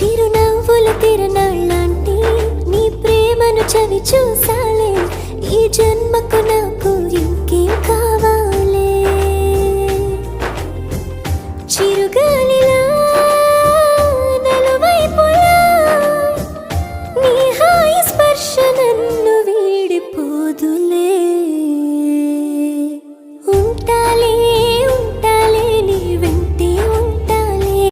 చిరునవ్వుల తిరణాళ్ళంటి నీ ప్రేమను చవి చూసాలే ఈ జన్మకు నాకు ఇంకేం కావాలే. చిరుగాలి